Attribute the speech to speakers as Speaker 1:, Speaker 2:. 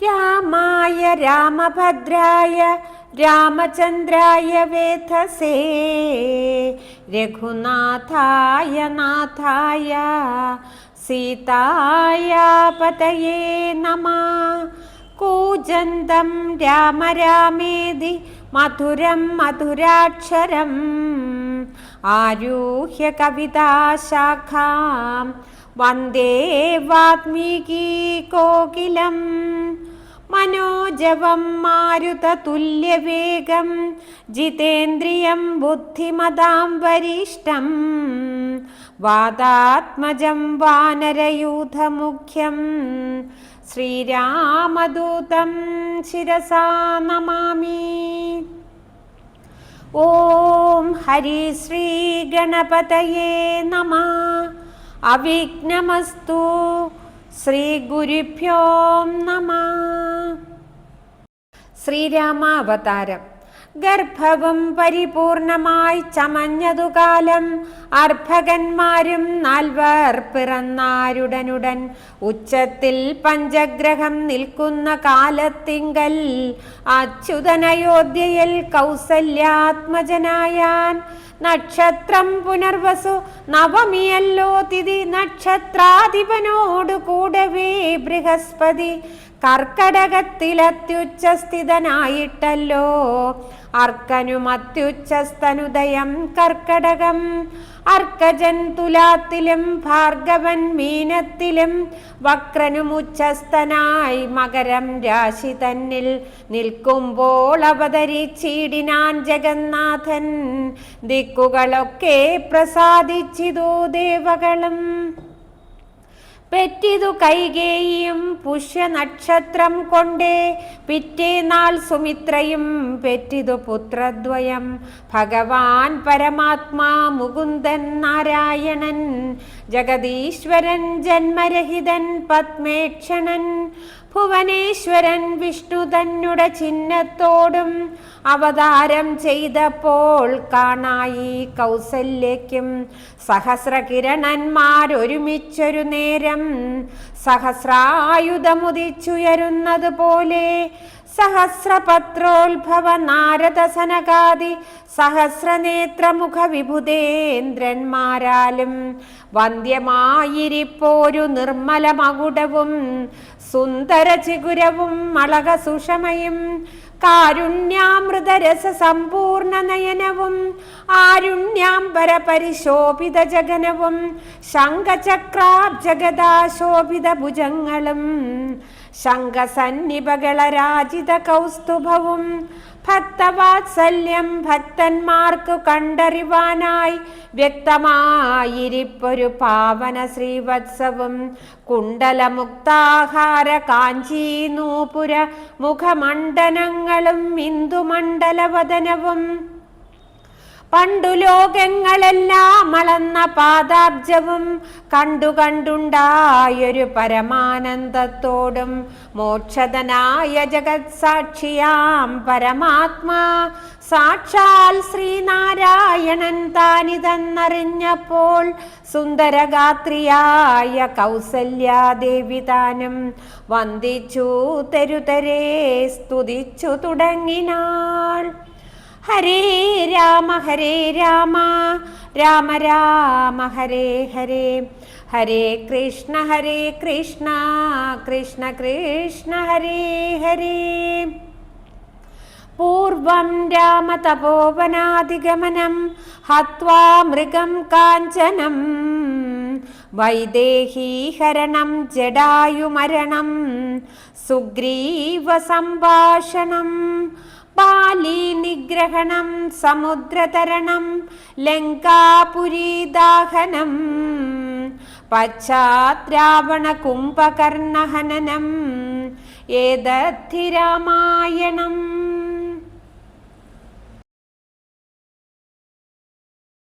Speaker 1: രാമായ രാമഭദ്രായ രാമചന്ദ്രായ വേധസേ രഘുനാഥായ നാഥായ സീതായ പതയേ നമ കൂജന്തം രാമ രാമേതി മധുരം മധുരാക്ഷരം ആരൂഹ്യ കവിതാശാഖാം വന്ദേ വാത്മീകി കോകിലം. മനോജവം മാരുതതുല്യവേഗം ജിതേന്ദ്രിയം ബുദ്ധിമതാം വരിഷ്ടം വാദാത്മജം വാനരയൂഥമുഖ്യം. ശ്രീരാമദൂതം ശിരസാ നമാമി. ഓം ഹരി ശ്രീ ഗണപതയേ നമ. അവിഘ്നമസ്തു. ശ്രീ ഗുരുഭ്യോ നമ. ശ്രീരാമാവതാരം. ഗർഭവും പരിപൂർണമായി ചമഞ്ഞതു കാലം അർഭകന്മാരും നാൽവർ പിറന്നാരുടനുടൻ ഉച്ചത്തിൽ പഞ്ചഗ്രഹം നിൽക്കുന്ന കാലത്തിങ്കൽ അച്യുതനയോധ്യയിൽ കൗസല്യാത്മജനായാൻ നക്ഷത്രം പുനർവസു നവമിയല്ലോ തിഥി നക്ഷത്രാധിപനോടു കൂടവേ ബൃഹസ്പതി കർക്കടകത്തിലത്യുച്ചസ്ഥിതനായിട്ടല്ലോ. അർക്കനും അത്യുച്ചസ്തനുദയം കർക്കടകം. അർക്കജൻ തുലാത്തിലും ഭാർഗവൻ മീനത്തിലും വക്രനും ഉച്ചസ്ഥനായി മകരം രാശി തന്നിൽ നിൽക്കുമ്പോൾ അവതരിച്ചിടിനാൻ ജഗന്നാഥൻ. ദിക്കുകളൊക്കെ പ്രസാദിച്ചിതോ ദേവകളും. പെറ്റിതു കൈകേയും പുഷ്യനക്ഷത്രം കൊണ്ടേ. പിറ്റേനാൾ സുമിത്രയും പെറ്റിതു പുത്രദ്വയം. ഭഗവാൻ പരമാത്മാ മുകുന്ദൻ നാരായണൻ. ജഗദീശ്വരൻ ജന്മരഹിതൻ പത്മേക്ഷണൻ. ഭുവനേശ്വരൻ വിഷ്ണു തന്നുടെ ചിഹ്നത്തോടും അവതാരം ചെയ്തപ്പോൾ കാണായി കൗസല്യയ്ക്കും സഹസ്രകിരണന്മാരൊരുമിച്ചൊരു നേരം സഹസ്രായുധമുദിച്ചുയരുന്നത് പോലെ സഹസ്രപത്രോത്ഭവ നാരദ സനകാദി സഹസ്രനേത്രമുഖ വിഭുതേന്ദ്രന്മാരാലും വന്ധ്യമായിരിപ്പോരു നിർമ്മല മകുടവും സുന്ദര ചിഗുരവും മളക സുഷമയും കാരുണ്യാമൃതരസ സമ്പൂർണ നയനവും ആരുണ്യാംബര പരിശോഭിത ജഗനവും ശംഖചക്രാബ്ജഗദാശോഭിത ഭുജങ്ങളും ശംഖസന്നിപകളരാജിത കൗസ്തുഭവും ഭക്തവാത്സല്യം ഭക്തന്മാർക്കു കണ്ടറിവാനായി വ്യക്തമായിരിപ്പൊരു പാവന ശ്രീവത്സവും കുണ്ടലമുക്താഹാര കാഞ്ചീ നൂപുര മുഖമണ്ഡനങ്ങളും ഇന്ദുമണ്ഡലവദനവും പണ്ടു ലോകങ്ങളെല്ലാം അളന്ന പാദാബ്ജവും കണ്ടു കണ്ടുണ്ടായൊരു പരമാനന്ദത്തോടും മോക്ഷതനായ ജഗത് സാക്ഷിയാം പരമാത്മാ. സാക്ഷാൽ ശ്രീനാരായണൻ താനിതെന്നറിഞ്ഞപ്പോൾ സുന്ദരഗാത്രിയായ കൗസല്യാദേവി താനും വന്ദിച്ചു തെരുതരേ സ്തുതിച്ചു തുടങ്ങിനാൾ. ഹരേ രാമ ഹരേ രാമ. രാമ രാമ ഹരേ ഹരേ. ഹരേ കൃഷ്ണ ഹരേ കൃഷ്ണ. കൃഷ്ണ കൃഷ്ണ ഹരേ ഹരേ. പൂർവം രാമതപോവനാധിഗമനം ഹത്വാ മൃഗം കാഞ്ചനം. വൈദേഹീഹരണം ജഡായുമരണം. സുഗ്രീവ സംഭാഷണം ബാലി നിഗ്രഹണം സമുദ്രതരണം ലങ്കാപുരീദാഹനം പശ്ചാദ്രാവണ കുംഭകർണഹനനം ഏതദ്ധി രാമായണം.